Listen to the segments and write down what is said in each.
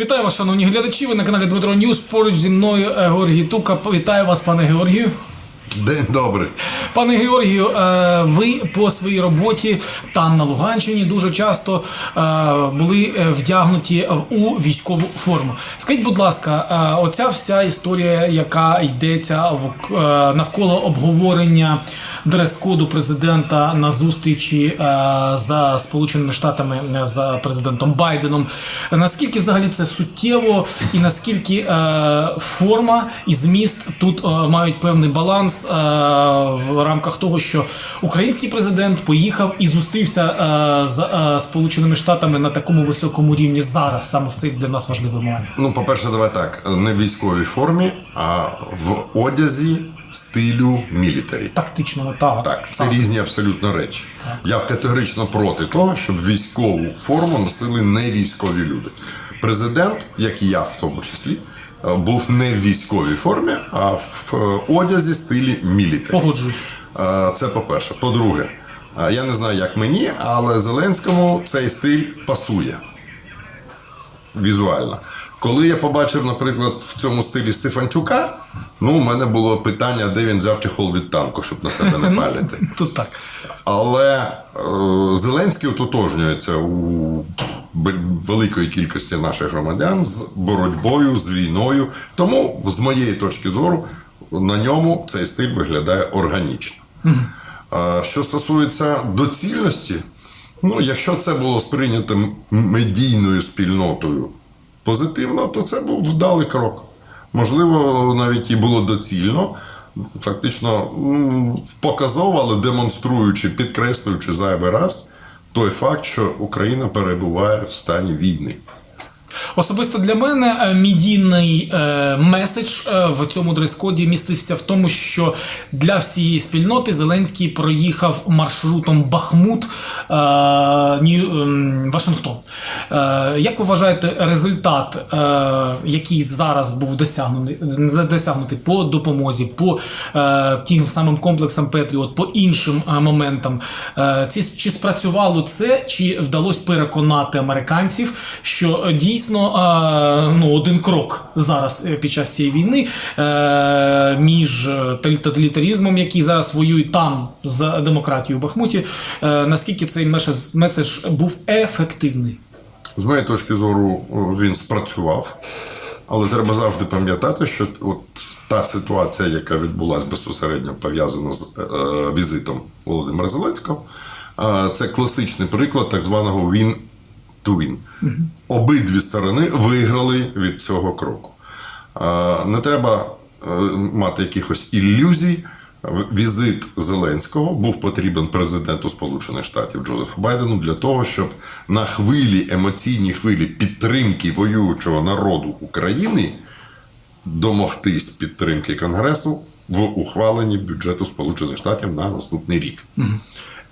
Вітаю вас, шановні глядачі. Ви на каналі Дмитро Ньюс. Поруч зі мною е, Георгій Тука. Вітаю вас, пане Георгію. День добрий. Пане Георгію, е, ви по своїй роботі там на Луганщині дуже часто е, були вдягнуті у військову форму. Скажіть, будь ласка, оця вся історія, яка йдеться навколо обговорення дрес-коду президента на зустрічі е, за Сполученими Штатами е, за президентом Байденом. Наскільки взагалі це суттєво, і наскільки е, форма і зміст тут мають певний баланс в рамках того, що український президент поїхав і зустрівся з Сполученими Штатами на такому високому рівні зараз, саме в цей для нас важливий момент. Ну, по-перше, давай так. Не в військовій формі, а в одязі стилю мілітарі. Тактично, так. Так, це різні абсолютно речі. Я категорично проти того, щоб військову форму носили не військові люди. Президент, як і я в тому числі, е, був не в військовій формі, а в е, одязі стилі мілітарі. Погоджуюсь. Е, Це по-перше. По-друге, я не знаю, як мені, але Зеленському цей стиль пасує візуально. Коли я побачив, наприклад, в цьому стилі Стефанчука, ну, у мене було питання, де він взяв чехол від танку, щоб на себе не палити. Тут так. Але е, Зеленський ототожнюється у великої кількості наших громадян з боротьбою, з війною. Тому, з моєї точки зору, на ньому цей стиль виглядає органічно. Що стосується доцільності, ну, якщо це було сприйнято медійною спільнотою позитивно, то це був вдалий крок. Можливо, навіть і було доцільно, фактично показовували, демонструючи, підкреслюючи зайвий раз той факт, що Україна перебуває в стані війни. Особисто для мене е, медійний е, меседж е, в цьому дрес-коді містився в тому, що для всієї спільноти Зеленський проїхав маршрутом Бахмут ем, Вашингтон. Як ви вважаєте, результат, який зараз був досягнений, з- досягнутий по допомозі, по тим самим комплексам Петріот, по іншим моментам, ці, чи спрацювало це, чи вдалося переконати американців, що е, дійсно ну, один крок зараз е, під час цієї війни е, між е, тоталітаризмом, який зараз воює там за демократію в Бахмуті, наскільки цей меседж, був ефективний? З моєї точки зору, він спрацював, але треба завжди пам'ятати, що от та ситуація, яка відбулася безпосередньо пов'язана з е, візитом Володимира Зеленського, е, це класичний приклад так званого win to win. Обидві сторони виграли від цього кроку. Не треба е, мати якихось ілюзій. Візит Зеленського був потрібен президенту Сполучених Штатів Джозефу Байдену для того, щоб на хвилі емоційній хвилі підтримки воюючого народу України домогтись підтримки Конгресу в ухваленні бюджету Сполучених Штатів на наступний рік.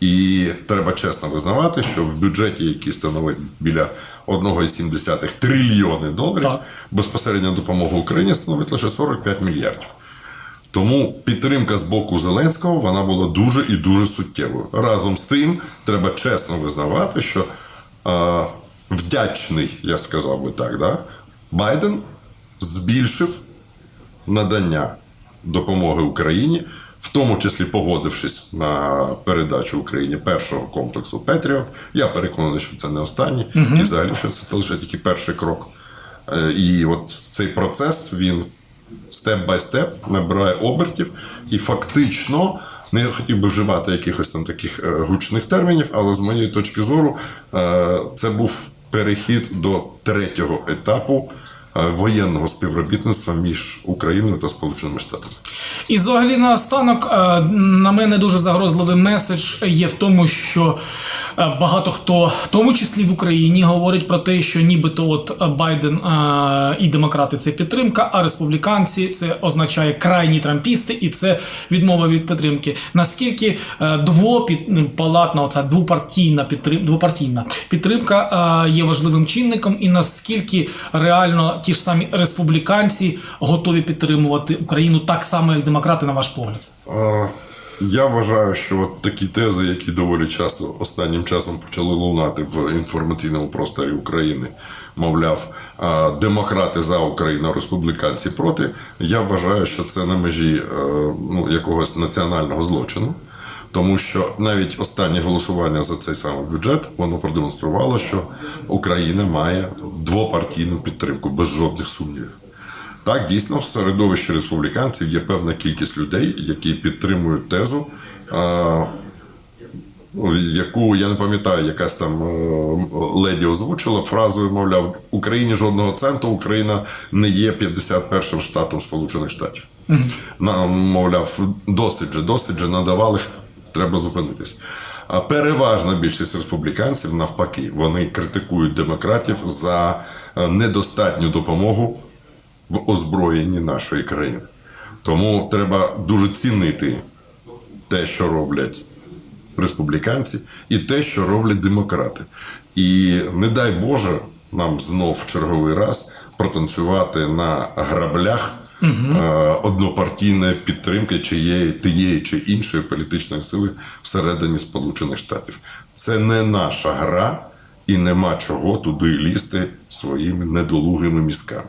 І треба чесно визнавати, що в бюджеті, який становить біля 1,7 трильйони доларів, Так. безпосередня допомога Україні становить лише 45 мільярдів. Тому підтримка з боку Зеленського вона була дуже і дуже суттєвою. Разом з тим, треба чесно визнавати, що е, вдячний, я сказав би так, да, Байден збільшив надання допомоги Україні, в тому числі погодившись на передачу Україні першого комплексу Петріот. Я переконаний, що це не останній, і взагалі що це лише тільки перший крок. Е, І от цей процес він степ бай степ набирає обертів, і фактично. Не хотів би вживати якихось там таких е, гучних термінів, але з моєї точки зору е, це був перехід до третього етапу воєнного співробітництва між Україною та Сполученими Штатами. І взагалі наостанок, останок на мене дуже загрозливий меседж є в тому, що е, багато хто, в тому числі в Україні, говорить про те, що нібито от Байден е, і демократи це підтримка, а республіканці це означає крайні трампісти, і це відмова від підтримки. Наскільки е, двопалатна, оця двопартійна підтримка, двопартійна підтримка е, є важливим чинником, і наскільки реально ті ж самі республіканці готові підтримувати Україну так само, як демократи, на ваш погляд? Я вважаю, що от такі тези, які доволі часто останнім часом почали лунати в інформаційному просторі України, мовляв, демократи за Україну, республіканці проти. Я вважаю, що це на межі е, ну, якогось національного злочину. Тому що навіть останнє голосування за цей самий бюджет воно продемонструвало, що Україна має двопартійну підтримку без жодних сумнівів. Так, дійсно, в середовищі республіканців є певна кількість людей, які підтримують тезу, яку я не пам'ятаю, якась там е, леді озвучила фразою, мовляв, Україні жодного центу, Україна не є 51-м штатом Сполучених Штатів. Нам, мовляв, досить же, досить же надавали, треба зупинитись. А переважна більшість республіканців, навпаки, вони критикують демократів за е, недостатню допомогу в озброєнні нашої країни. Тому треба дуже цінити те, що роблять республіканці, і те, що роблять демократи. І не дай Боже нам знов в черговий раз протанцювати на граблях е, однопартійної підтримки чиєї тієї чи іншої політичної сили всередині Сполучених Штатів. Це не наша гра, і нема чого туди лізти своїми недолугими мізками.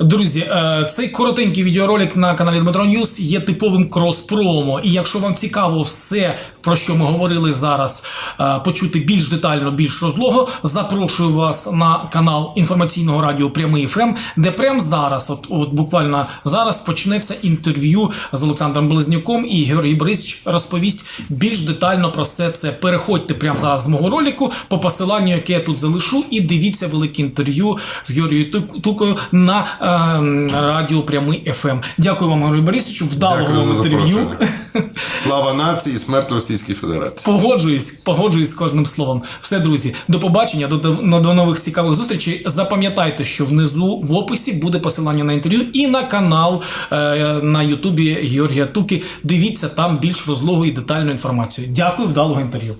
Друзі, е, цей коротенький відеоролик на каналі Дмитро Ньюс є типовим крос-промо. І якщо вам цікаво все, про що ми говорили зараз, е, почути більш детально, більш розлого, запрошую вас на канал інформаційного радіо Прямий ФМ, де прямо зараз, от, от буквально зараз, почнеться інтерв'ю з Олександром Близнюком, і Георгій Борисович розповість більш детально про все це. Переходьте прямо зараз з мого ролику по посиланню, яке я тут залишу, і дивіться велике інтерв'ю з Георгією Тукою на е, радіо Прямий ФМ. Дякую вам, Георгій Борисовичу. Вдалого вам інтерв'ю. Слава нації і смерть Російській Федерації. Погоджуюсь, погоджуюсь з кожним словом. Все, друзі, до побачення, до, до, до нових цікавих зустрічей. Запам'ятайте, що внизу в описі буде посилання на інтерв'ю і на канал е, на Ютубі Георгія Туки. Дивіться там більш розлогу і детальну інформацію. Дякую, вдалого інтерв'ю.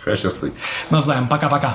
Хай щастить. Навзаєм, пока-пока.